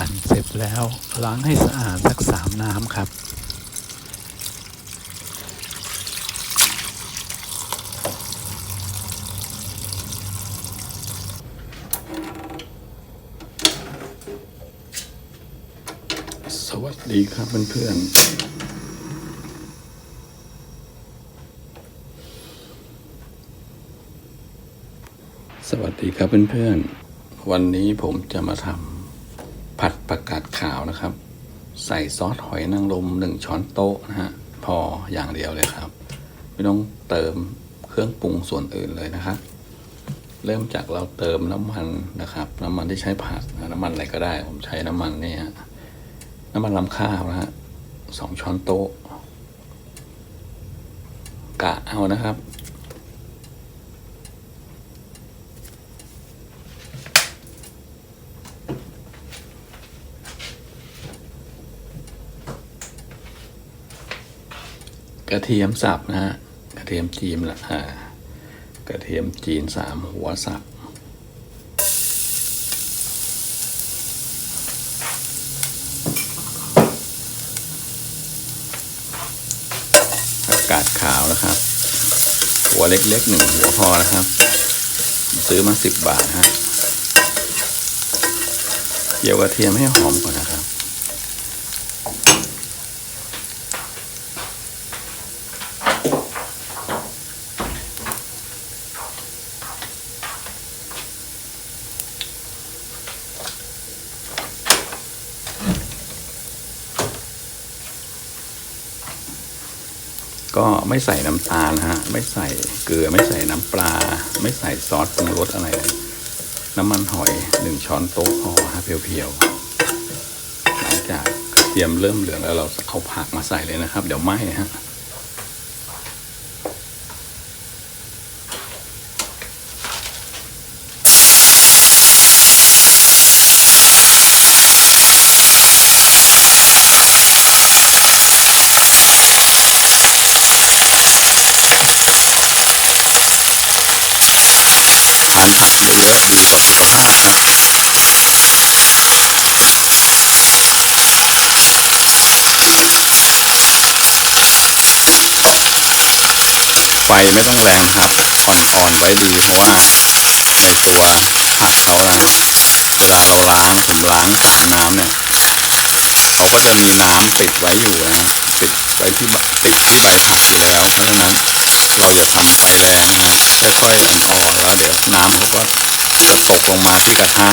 หั่นเสร็จแล้วล้างให้สะอาดสักสามน้ำครับ สวัสดีครับเพื่อนๆสวัสดีครับเพื่อนๆ วันนี้ผมจะมาทำ ผัดประกาศขาวนะครับ ใส่ซอสหอยนางรมหนึ่งช้อนโต๊ะนะฮะพออย่างเดียวเลยครับ ไม่ต้องเติมเครื่องปรุงส่วนอื่นเลยนะครับ เริ่มจากเราเติมน้ำมันนะครับ น้ำมันที่ใช้ผัดน,น้ำมันอะไรก็ได้ ผมใช้น้ำมันนี่ฮะน้ำมันลำข้าวนะฮะสองช้อนโต๊ะกะเอานะครับ กระเทียมสับนะฮะกระเทียมจีนละอ่ากระเทียมจีนสามหัวสับกกาดขาวนะครับ หัวเล็กๆหนึ่งหัวพอนะครับ ซื้อมาสิบบาทฮะเกี่ยวกระเทียมให้หอมก่อนนะ ก็ไม่ใส่น้ำตาลฮะ ไม่ใส่เกลือไม่ใส่น้ำปลา ไม่ใส่ซอสปรุงรสอะไรเลยน้ำมันหอยหนึ่งช้อนโต๊ะพอฮะเพียวๆหลังจากกระเทียมเริ่มเหลืองแล้วเราเอาผักมาใส่เลยนะครับ เดี๋ยวไหม้ฮะ ทานผักเยอะๆดีต่อสุขภาพครับ ไฟไม่ต้องแรงครับอ่อนๆไว้ดีเพราะว่าในตัวผักเขานะเวลาเราล้างผมล้างน้ำเนี่ยเขาก็จะมีน้ำติดไว้อยู่นะติดไว้ที่ใบติดที่ใบผักอยู่แล้ว เพราะฉะนั้น เราจะทำไฟแรงนะค่อยๆอ่อนๆแล้วเดี๋ยวน้ำเขาก็จะตกลงมาที่กระทะ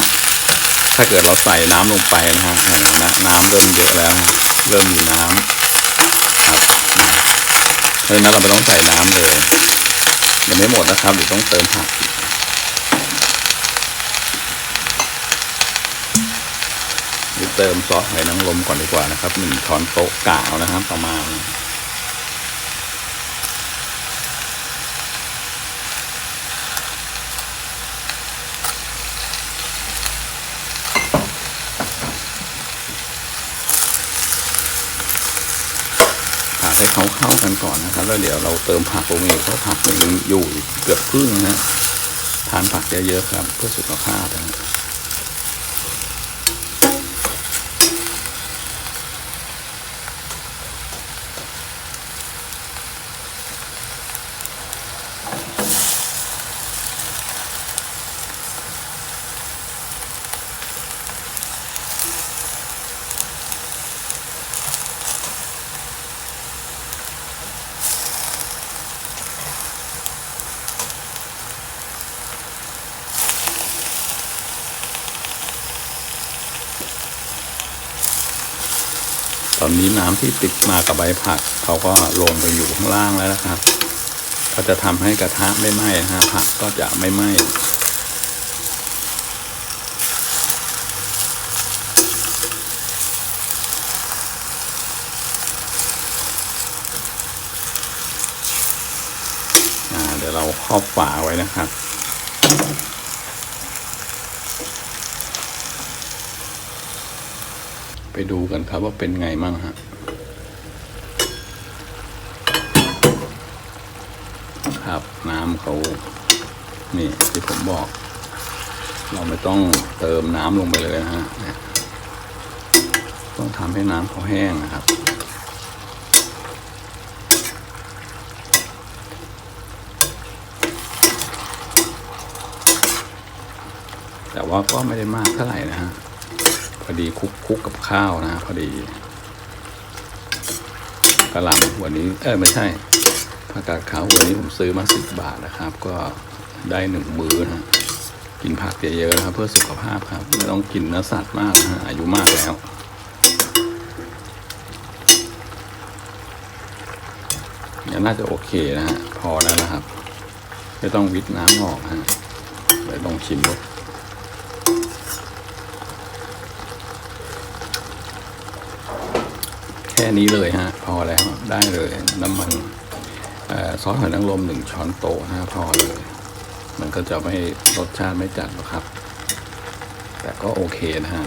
ถ้าเกิดเราใส่น้ำลงไปนะฮะเห็นไหมนะน้ำเริ่มเยอะแล้วนะเริ่มมีน้ำครับเพราะฉะนั้นเราไม่ต้องใส่น้ำเลยยังไม่หมดนะครับเดี๋ยวต้องเติมผักเดี๋ยวเติมซอสหอยนางรมก่อนดีกว่านะครับหนึ่งช้อนโต๊ะกาวนะครับประมาณ เขาเข้ากันก่อนนะครับ แล้วเดี๋ยวเราเติมผักลงไปเพราะผักมันยังอยู่เกือบครึ่งนะฮะทานผักเยอะๆครับ เพื่อสุขภาพนะ อนนี้น้ำที่ติดมากับใบผักเขาก็ลงไปอยู่ข้างล่างแล้วนะครับ ก็จะทำให้กระทะไม่ไหม้นะฮะผักก็จะไม่ไหม้อ่าเดี๋ยวเราครอบฝาไว้นะครับ ไปดูกันครับว่าเป็นไงมั่งฮะครับน้ำเขา นี่ที่ผมบอก เราไม่ต้องเติมน้ำลงไปเลยนะฮะเนี่ยต้องทำให้น้ำเขาแห้งนะครับ แต่ว่าก็ไม่ได้มากเท่าไหร่นะฮะ พอดีคุกคุกกับข้าวนะ พอดีกระหล่ำวันนี้ เออไม่ใช่ผักกาดขาววันนี้ผมซื้อมาสิบบาทนะครับ ก็ได้หนึ่งมื้อนะกินผักเยอะๆนะครับ เพื่อสุขภาพครับไม่ต้องกินเนื้อสัตว์มากนะอายุมากแล้วเนี่ยน่าจะโอเคนะฮะพอแล้วนะครับ ไม่ต้องวิทน้ำออกฮะเดี๋ยวลองชิมดู แค่นี้เลยฮะพอแล้วได้เลยน้ำมันอซอสหอยนางรมหนึ่งช้อนโต๊ะนะฮะพอเลย มันก็จะไม่รสชาติไม่จัดหรอกครับ แต่ก็โอเคนะฮะ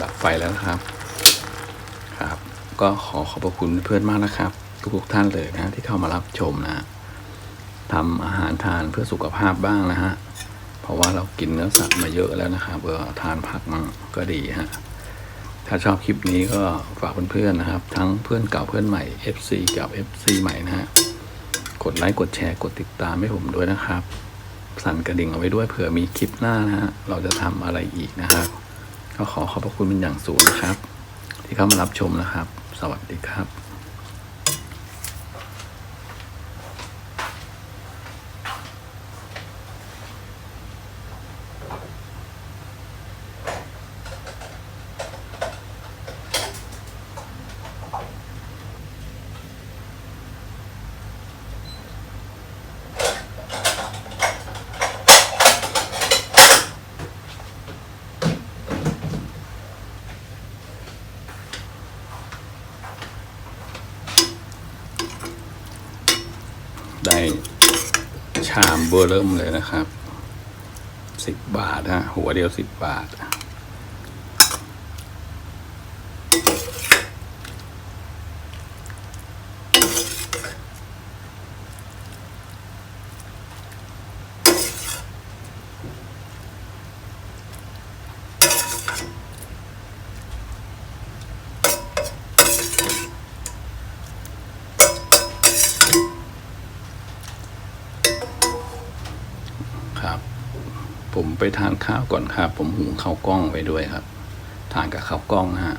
ดับไฟแล้วนะครับครับ ก็ขอขอบพระคุณเพื่อนมากนะครับ ทุกๆท่านเลยนะที่เข้ามารับชมนะทำอาหารทานเพื่อสุขภาพบ้างนะฮะเพราะว่าเรากินเนื้อสัตว์มาเยอะแล้วนะครับเออทานผักมั่งก็ดีฮะ ถ้าชอบคลิปนี้ก็ฝากเพื่อนๆนะครับ ทั้งเพื่อนเก่าเพื่อนใหม่ FC กับ FC ใหม่นะฮะกดไลค์กดแชร์กดติดตามให้ผมด้วยนะครับ สั่นกระดิ่งเอาไว้ด้วยเผื่อมีคลิปหน้านะฮะเราจะทำอะไรอีกนะครับ ก็ขอขอบพระคุณเป็นอย่างสูงนะครับ ที่เข้ามารับชมนะครับ สวัสดีครับ ได้ชามเบอร์เริ่มเลยนะครับสิบบาทฮะหัวเดียวสิบบาท ผมไปทานข้าวก่อนครับ ผมหุงข้าวกล้องไว้ด้วยครับ ทานกับข้าวกล้องนะฮะ